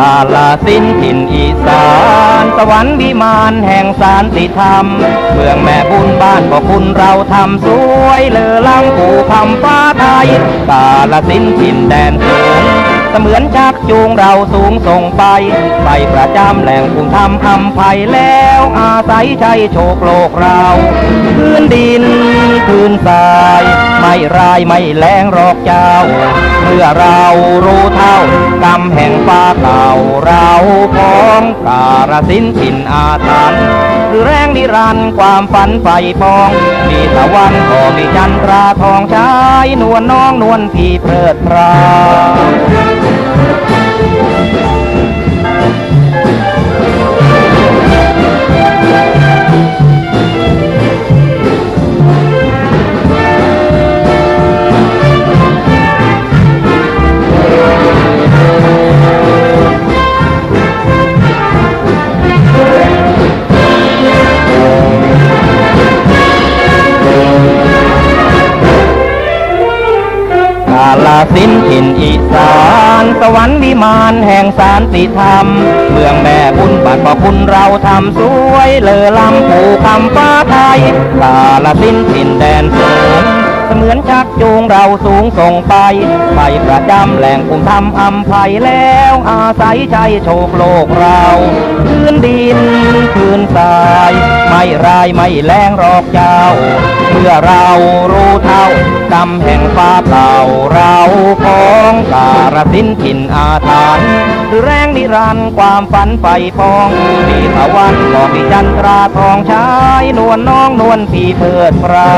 กาลสินถิ่นอีสาน สวรรค์วิมานแห่งสารติธรรมเมืองแม่บุญบ้านบอกคุณเราทำสวยเลอล้ำผู้คำฟ้าไทยกาลสินถิ่นแดนสูงเสมือนชักจูงเราสูงส่งไป ไปประจำแหล่งภูมิธรรมอำไพแล้วอาศัยชัยโชคโลกเรา พื้นดินพื้นทราย ไม่รายไม่แรงหรอกเจ้า เมื่อเรารู้เท่ากรรมแห่งฟ้าเก่าเราพ้องการสินถิ่นอาถรรพ์หรือแรงนิรันด์ความฝันไฟปอง มีตะวันก็มีจันทราทองชายนวลน้องนวลพี่เพลิดเพลา ลสินถิ่นอีสาน สวรรค์วิมานแห่งสารติธรรม เมืองแม่บุญบัตรบอกคุณเราทำสวยเลอลำผูคำฟ้าไทยกาลสินถิ่นแดนสูงเส มือนชักจูงเราสูงส่งไป ไปประจำแหล่งภูมิธรรมอำไพแล้วอาศัยใจโชคโลกเราพื้นดินพื้นทราย ไม่รายไม่แรงรอกเจ้า เมื่อเรารู้เท่ากรรมแห่งฟ้าเปล่าเราของการสินธุ์ถิ่นอาถรรพ์แรงนิรันด์ความฝันไฟพองมีตะวันก็มีจันทราทองชายนวลน้องนวลพี่เพิดปรา